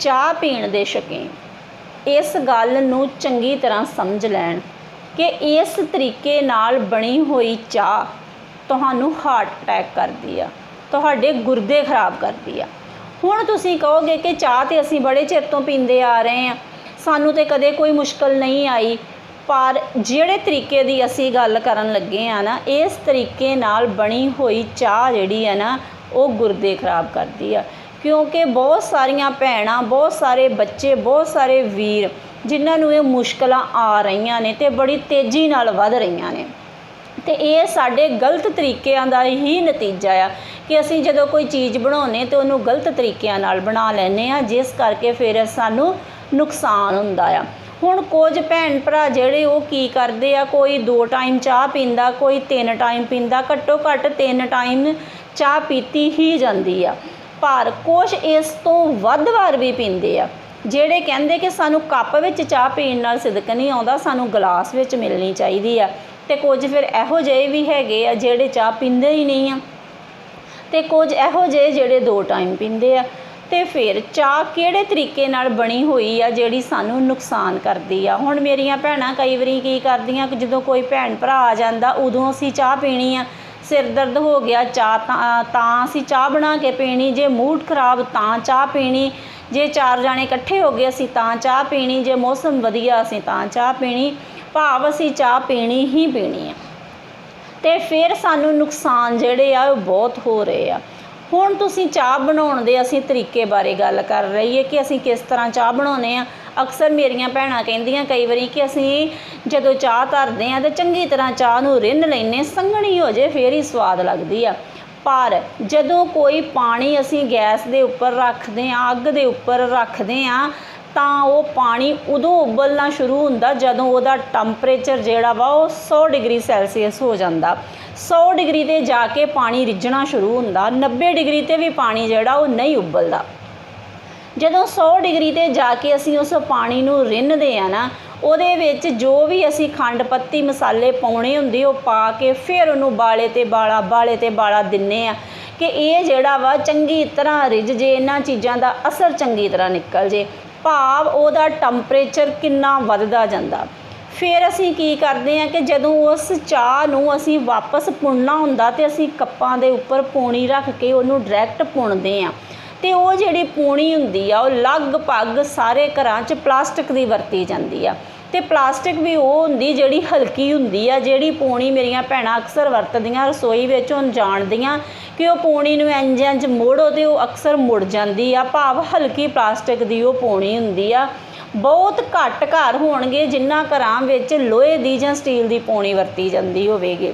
ਚਾਹ ਪੀਣ ਦੇ ਸ਼ੌਕੀਨ। ਇਸ ਗੱਲ ਨੂੰ ਚੰਗੀ ਤਰ੍ਹਾਂ ਸਮਝ ਲੈਣ ਕਿ ਇਸ ਤਰੀਕੇ ਨਾਲ ਬਣੀ ਹੋਈ ਚਾਹ ਤੁਹਾਨੂੰ ਹਾਰਟ ਅਟੈਕ ਕਰਦੀ ਆ, ਤੁਹਾਡੇ ਗੁਰਦੇ ਖਰਾਬ ਕਰਦੀ ਆ। ਹੁਣ ਤੁਸੀਂ ਕਹੋਗੇ ਕਿ ਚਾਹ ਤੇ ਅਸੀਂ ਬੜੇ ਚਿਰ ਤੋਂ ਪੀਂਦੇ ਆ ਰਹੇ ਆ, ਸਾਨੂੰ ਤੇ ਕਦੇ ਕੋਈ ਮੁਸ਼ਕਲ ਨਹੀਂ ਆਈ, ਪਰ ਜਿਹੜੇ ਤਰੀਕੇ ਦੀ ਅਸੀਂ ਗੱਲ ਕਰਨ ਲੱਗੇ ਆ ਨਾ, ਇਸ ਤਰੀਕੇ ਨਾਲ ਬਣੀ ਹੋਈ ਚਾਹ ਜਿਹੜੀ ਆ ਨਾ, ਉਹ ਗੁਰਦੇ ਖਰਾਬ ਕਰਦੀ ਆ। ਕਿਉਂਕਿ ਬਹੁਤ ਸਾਰੀਆਂ ਭੈਣਾਂ, ਬਹੁਤ ਸਾਰੇ ਬੱਚੇ, ਬਹੁਤ ਸਾਰੇ ਵੀਰ ਜਿਨ੍ਹਾਂ ਨੂੰ ਇਹ ਮੁਸ਼ਕਲਾਂ ਆ ਰਹੀਆਂ ਨੇ ਤੇ ਬੜੀ ਤੇਜ਼ੀ ਨਾਲ ਵੱਧ ਰਹੀਆਂ ਨੇ। ਤੇ ਇਹ ਸਾਡੇ ਗਲਤ ਤਰੀਕਿਆਂ ਦਾ ਹੀ ਨਤੀਜਾ ਆ ਕਿ ਅਸੀਂ ਜਦੋਂ ਕੋਈ ਚੀਜ਼ ਬਣਾਉਨੇ ਤੇ ਉਹਨੂੰ ਗਲਤ ਤਰੀਕਿਆਂ ਨਾਲ ਬਣਾ ਲੈਨੇ ਆ ਜਿਸ ਕਰਕੇ ਫਿਰ ਸਾਨੂੰ ਨੁਕਸਾਨ ਹੁੰਦਾ ਆ। ਹੁਣ ਕੁਝ ਭੈਣ ਭਰਾ ਜਿਹੜੇ ਉਹ ਕੀ ਕਰਦੇ ਆ, ਕੋਈ ਦੋ ਟਾਈਮ ਚਾਹ ਪੀਂਦਾ, ਕੋਈ ਤਿੰਨ ਟਾਈਮ ਪੀਂਦਾ, ਘੱਟੋ ਘੱਟ ਤਿੰਨ ਟਾਈਮ ਚਾਹ ਪੀਤੀ ਹੀ ਜਾਂਦੀ ਆ। ਪਰ ਕੁਝ ਇਸ ਤੋਂ ਵੱਧ ਵਾਰ ਵੀ ਪੀਂਦੇ ਆ। ਜਿਹੜੇ ਕਹਿੰਦੇ ਕਿ ਸਾਨੂੰ ਕੱਪ ਵਿੱਚ ਚਾਹ ਪੀਣ ਨਾਲ ਸਿਦਕ ਨਹੀਂ ਆਉਂਦਾ, ਸਾਨੂੰ ਗਲਾਸ ਵਿੱਚ ਮਿਲਣੀ ਚਾਹੀਦੀ ਆ। ਤੇ ਕੁਝ ਫਿਰ ਇਹੋ ਜਿਹੇ ਵੀ ਹੈਗੇ ਆ ਜਿਹੜੇ ਚਾਹ ਪੀਂਦੇ ਹੀ ਨਹੀਂ ਆ। ਤੇ ਕੁਝ ਇਹੋ ਜਿਹੇ ਜਿਹੜੇ ਦੋ ਟਾਈਮ ਪੀਂਦੇ ਆ। ਤੇ ਫਿਰ ਚਾਹ ਕਿਹੜੇ ਤਰੀਕੇ ਨਾਲ ਬਣੀ ਹੋਈ ਆ ਜਿਹੜੀ ਸਾਨੂੰ ਨੁਕਸਾਨ ਕਰਦੀ ਆ? ਹੁਣ ਮੇਰੀਆਂ ਭੈਣਾਂ ਕਈ ਵਾਰੀ ਕੀ ਕਰਦੀਆਂ ਕਿ ਜਦੋਂ ਕੋਈ ਭੈਣ ਭਰਾ ਆ ਜਾਂਦਾ, ਉਦੋਂ ਅਸੀਂ ਚਾਹ ਪੀਣੀ ਆ। ਸਿਰ ਦਰਦ ਹੋ ਗਿਆ, ਚਾਹ ਤਾਂ ਅਸੀਂ ਚਾਹ ਬਣਾ ਕੇ ਪੀਣੀ, ਜੇ ਮੂਡ ਖਰਾਬ ਤਾਂ ਚਾਹ ਪੀਣੀ, ਜੇ ਚਾਰ ਜਾਣੇ ਇਕੱਠੇ ਹੋ ਗਏ ਅਸੀਂ ਤਾਂ ਚਾਹ ਪੀਣੀ, ਜੇ ਮੌਸਮ ਵਧੀਆ ਅਸੀਂ ਤਾਂ ਚਾਹ ਪੀਣੀ, ਭਾਵ ਅਸੀਂ ਚਾਹ ਪੀਣੀ ਹੀ ਪੀਣੀ ਆ। ਤੇ ਫਿਰ ਸਾਨੂੰ ਨੁਕਸਾਨ ਜਿਹੜੇ ਆ ਉਹ ਬਹੁਤ ਹੋ ਰਹੇ ਆ। ਹੁਣ ਤੁਸੀਂ ਚਾਹ ਬਣਾਉਣ ਦੇ ਅਸੀਂ ਤਰੀਕੇ ਬਾਰੇ ਗੱਲ ਕਰ ਰਹੀਏ ਕਿ ਅਸੀਂ ਕਿਸ ਤਰ੍ਹਾਂ ਚਾਹ ਬਣਾਉਨੇ ਆ ਅਕਸਰ ਮੇਰੀਆਂ ਭੈਣਾਂ ਕਹਿੰਦੀਆਂ ਕਈ ਵਾਰੀ ਕਿ ਅਸੀਂ ਜਦੋਂ ਚਾਹ ਧਰਦੇ ਆ ਤੇ ਚੰਗੀ ਤਰ੍ਹਾਂ ਚਾਹ ਨੂੰ ਰਿੰਨ ਲੈਨੇ ਸੰਘਣੀ ਹੋ ਜੇ ਫੇਰ ਹੀ ਸਵਾਦ ਲੱਗਦੀ ਆ। ਪਰ ਜਦੋਂ ਕੋਈ ਪਾਣੀ ਅਸੀਂ ਗੈਸ ਦੇ ਉੱਪਰ ਰੱਖਦੇ ਆ ਅੱਗ ਦੇ ਉੱਪਰ ਰੱਖਦੇ ਆ ਤਾਂ ਉਹ ਪਾਣੀ ਉਦੋਂ ਉਬਲਣਾ ਸ਼ੁਰੂ ਹੁੰਦਾ ਜਦੋਂ ਉਹਦਾ ਟੈਂਪਰੇਚਰ ਜਿਹੜਾ ਵਾ ਉਹ 100 ਡਿਗਰੀ ਸੈਲਸੀਅਸ ਹੋ ਜਾਂਦਾ। 100 ਡਿਗਰੀ ਤੇ ਜਾ ਕੇ ਪਾਣੀ ਰਿੱਝਣਾ ਸ਼ੁਰੂ ਹੁੰਦਾ 90 ਡਿਗਰੀ ਤੇ ਵੀ ਪਾਣੀ ਜਿਹੜਾ ਉਹ ਨਹੀਂ ਉਬਲਦਾ। ਜਦੋਂ 100 ਡਿਗਰੀ ਤੇ ਜਾ ਕੇ ਅਸੀਂ ਉਸ ਪਾਣੀ ਨੂੰ ਰਿੰਨਦੇ ਆ ਨਾ, ਉਹਦੇ ਵਿੱਚ ਜੋ ਵੀ ਅਸੀਂ ਖੰਡ ਪੱਤੀ ਮਸਾਲੇ ਪਾਉਣੇ ਹੁੰਦੇ, ਉਹ ਪਾ ਕੇ ਫਿਰ ਉਹਨੂੰ ਬਾਲੇ ਤੇ ਬਾਲਾ, ਬਾਲੇ ਤੇ ਬਾਲਾ ਦਿੰਨੇ ਆ ਕਿ ਇਹ ਜਿਹੜਾ ਵਾ ਚੰਗੀ ਤਰ੍ਹਾਂ ਰਿੱਝ ਜੇ, ਇਹਨਾਂ ਚੀਜ਼ਾਂ ਦਾ ਅਸਰ ਚੰਗੀ ਤਰ੍ਹਾਂ ਨਿਕਲ ਜੇ। ਭਾਵ ਉਹਦਾ ਟੈਂਪਰੇਚਰ ਕਿੰਨਾ ਵੱਧਦਾ ਜਾਂਦਾ। ਫਿਰ ਅਸੀਂ ਕੀ ਕਰਦੇ ਆ ਕਿ ਜਦੋਂ ਉਸ ਚਾਹ ਨੂੰ ਅਸੀਂ ਵਾਪਸ ਪੁਣਨਾ ਹੁੰਦਾ ਤੇ ਅਸੀਂ ਕੱਪਾਂ ਦੇ ਉੱਪਰ ਪੂਣੀ ਰੱਖ ਕੇ ਉਹਨੂੰ ਡਾਇਰੈਕਟ ਪੁਣਦੇ ਆ ਤੇ ਉਹ ਜਿਹੜੀ ਪੂਣੀ ਹੁੰਦੀ ਆ, ਉਹ ਲਗਭਗ ਸਾਰੇ ਘਰਾਂ 'ਚ ਪਲਾਸਟਿਕ ਦੀ ਵਰਤੀ ਜਾਂਦੀ ਆ। ਤੇ ਪਲਾਸਟਿਕ ਵੀ ਉਹ ਹੁੰਦੀ ਜਿਹੜੀ ਹਲਕੀ ਹੁੰਦੀ ਆ, ਜਿਹੜੀ ਪੂਣੀ ਮੇਰੀਆਂ ਭੈਣਾਂ ਅਕਸਰ ਵਰਤਦੀਆਂ, ਰਸੋਈ ਵਿੱਚ ਹੁਣ ਜਾਣਦੀਆਂ ਕਿ ਉਹ ਪੂਣੀ ਨੂੰ ਇੰਜ ਇੰਜ ਮੋੜੋ ਤੇ ਉਹ ਅਕਸਰ ਮੁੜ ਜਾਂਦੀ ਆ। ਭਾਵ ਹਲਕੀ ਪਲਾਸਟਿਕ ਦੀ ਉਹ ਪੂਣੀ ਹੁੰਦੀ ਆ। ਬਹੁਤ ਘੱਟ ਘਰ ਹੋਣਗੇ ਜਿਨ੍ਹਾਂ ਘਰਾਂ ਵਿੱਚ ਲੋਹੇ ਦੀ ਜਾਂ ਸਟੀਲ ਦੀ ਪੌਣੀ ਵਰਤੀ ਜਾਂਦੀ ਹੋਵੇਗੀ।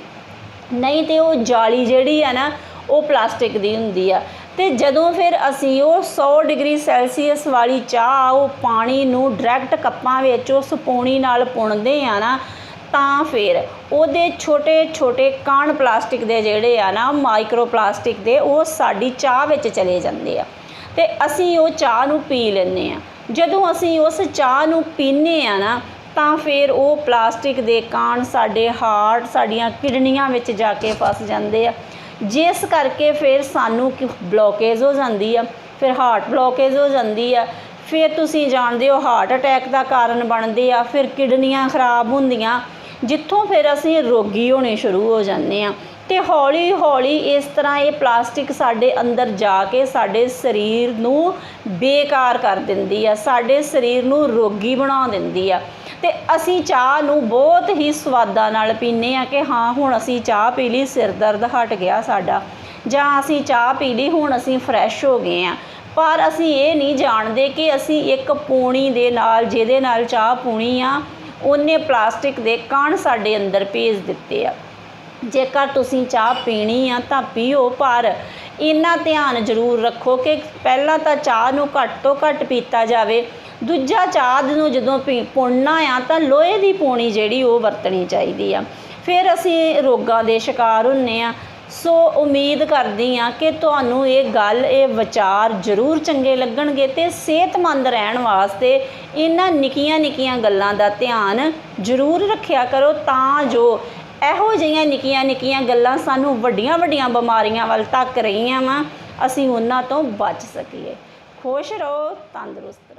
ਨਹੀਂ ਤੇ ਉਹ ਜਾਲੀ ਜਿਹੜੀ ਆ ਨਾ, ਉਹ ਪਲਾਸਟਿਕ ਦੀ ਹੁੰਦੀ ਆ। ਤੇ ਜਦੋਂ ਫਿਰ ਅਸੀਂ ਉਹ 100 ਡਿਗਰੀ ਸੈਲਸੀਅਸ ਵਾਲੀ ਚਾਹ, ਉਹ ਪਾਣੀ ਨੂੰ ਡਾਇਰੈਕਟ ਕੱਪਾਂ ਵਿੱਚ ਉਸ ਪੌਣੀ ਨਾਲ ਪੁਣਦੇ ਆ ਨਾ, ਤਾਂ ਫਿਰ ਉਹਦੇ ਛੋਟੇ ਛੋਟੇ ਕਣ ਪਲਾਸਟਿਕ ਦੇ ਜਿਹੜੇ ਆ ਨਾ ਮਾਈਕਰੋ ਪਲਾਸਟਿਕ ਦੇ, ਉਹ ਸਾਡੀ ਚਾਹ ਵਿੱਚ ਚਲੇ ਜਾਂਦੇ ਆ। ਤੇ ਅਸੀਂ ਉਹ ਚਾਹ ਨੂੰ ਪੀ ਲੈਂਦੇ ਆ। ਜਦੋਂ ਅਸੀਂ ਉਸ ਚਾਹ ਨੂੰ ਪੀਨੇ ਆ ਨਾ, ਤਾਂ ਫਿਰ ਉਹ ਪਲਾਸਟਿਕ ਦੇ ਕਾਣ ਸਾਡੇ ਹਾਰਟ, ਸਾਡੀਆਂ ਕਿਡਨੀਆਂ ਵਿੱਚ ਜਾ ਕੇ ਫਸ ਜਾਂਦੇ ਆ। ਜਿਸ ਕਰਕੇ ਫਿਰ ਸਾਨੂੰ ਬਲੋਕੇਜ ਹੋ ਜਾਂਦੀ ਆ, ਫਿਰ ਹਾਰਟ ਬਲੋਕੇਜ ਹੋ ਜਾਂਦੀ ਆ। ਫਿਰ ਤੁਸੀਂ ਜਾਣਦੇ ਹੋ ਹਾਰਟ ਅਟੈਕ ਦਾ ਕਾਰਨ ਬਣਦੇ ਆ, ਫਿਰ ਕਿਡਨੀਆਂ ਖਰਾਬ ਹੁੰਦੀਆਂ। ਜਿੱਥੋਂ ਫਿਰ ਅਸੀਂ ਰੋਗੀ ਹੋਣੇ ਸ਼ੁਰੂ ਹੋ ਜਾਂਦੇ ਆ। ਤੇ ਹੌਲੀ ਹੌਲੀ ਇਸ ਤਰ੍ਹਾਂ ਇਹ ਪਲਾਸਟਿਕ ਸਾਡੇ ਅੰਦਰ ਜਾ ਕੇ ਸਾਡੇ ਸਰੀਰ ਨੂੰ ਬੇਕਾਰ ਕਰ ਦਿੰਦੀ ਆ, ਸਾਡੇ ਸਰੀਰ ਨੂੰ ਰੋਗੀ ਬਣਾ ਦਿੰਦੀ ਆ। ਤੇ ਅਸੀਂ ਚਾਹ ਨੂੰ ਬਹੁਤ ਹੀ ਸਵਾਦਾਂ ਨਾਲ ਪੀਨੇ ਆ ਕਿ ਹਾਂ, ਹੁਣ ਅਸੀਂ ਚਾਹ ਪੀ ਲਈ, ਸਿਰ ਦਰਦ ਹਟ ਗਿਆ ਸਾਡਾ। ਜਾਂ ਅਸੀਂ ਚਾਹ ਪੀ ਲਈ, ਹੁਣ ਅਸੀਂ ਫਰੈਸ਼ ਹੋ ਗਏ ਆ। ਪਰ ਅਸੀਂ ਇਹ ਨਹੀਂ ਜਾਣਦੇ ਕਿ ਅਸੀਂ ਇੱਕ ਪੂਣੀ ਦੇ ਨਾਲ, ਜਿਹਦੇ ਨਾਲ ਚਾਹ ਪੂਣੀ ਆ, ਉਹਨੇ ਪਲਾਸਟਿਕ ਦੇ ਕਣ ਸਾਡੇ ਅੰਦਰ ਭੇਜ ਦਿੱਤੇ ਆ। ਜੇਕਰ ਤੁਸੀਂ ਚਾਹ ਪੀਣੀ ਆ ਤਾਂ ਪੀਓ, ਪਰ ਇੰਨਾ ਧਿਆਨ ਜ਼ਰੂਰ ਰੱਖੋ ਕਿ ਪਹਿਲਾਂ ਤਾਂ ਚਾਹ ਨੂੰ ਘੱਟ ਤੋਂ ਘੱਟ ਪੀਤਾ ਜਾਵੇ। ਦੂਜਾ ਚਾਹ ਨੂੰ ਜਦੋਂ ਪੀ ਪੁਣਨਾ ਆ ਤਾਂ ਲੋਹੇ ਦੀ ਪੂਣੀ ਜਿਹੜੀ ਉਹ ਵਰਤਣੀ ਚਾਹੀਦੀ ਆ। ਫਿਰ ਅਸੀਂ ਰੋਗਾਂ ਦੇ ਸ਼ਿਕਾਰ ਹੁੰਨੇ ਆ। ਸੋ ਉਮੀਦ ਕਰਦੀ ਆ ਕਿ ਤੁਹਾਨੂੰ ਇਹ ਗੱਲ, ਇਹ ਵਿਚਾਰ ਜ਼ਰੂਰ ਚੰਗੇ ਲੱਗਣਗੇ ਤੇ ਸਿਹਤਮੰਦ ਰਹਿਣ ਵਾਸਤੇ ਇਹਨਾਂ ਨਿੱਕੀਆਂ ਨਿੱਕੀਆਂ ਗੱਲਾਂ ਦਾ ਧਿਆਨ ਜ਼ਰੂਰ ਰੱਖਿਆ ਕਰੋ ਤਾਂ ਜੋ ਇਹੋ ਜਿਹੀਆਂ ਨਿੱਕੀਆਂ ਨਿੱਕੀਆਂ ਗੱਲਾਂ ਸਾਨੂੰ ਵੱਡੀਆਂ ਵੱਡੀਆਂ ਬਿਮਾਰੀਆਂ ਵੱਲ ਧੱਕ ਰਹੀਆਂ ਵਾ। ਅਸੀਂ ਉਹਨਾਂ ਤੋਂ ਬਚ ਸਕੀਏ। ਖੁਸ਼ ਰਹੋ, ਤੰਦਰੁਸਤ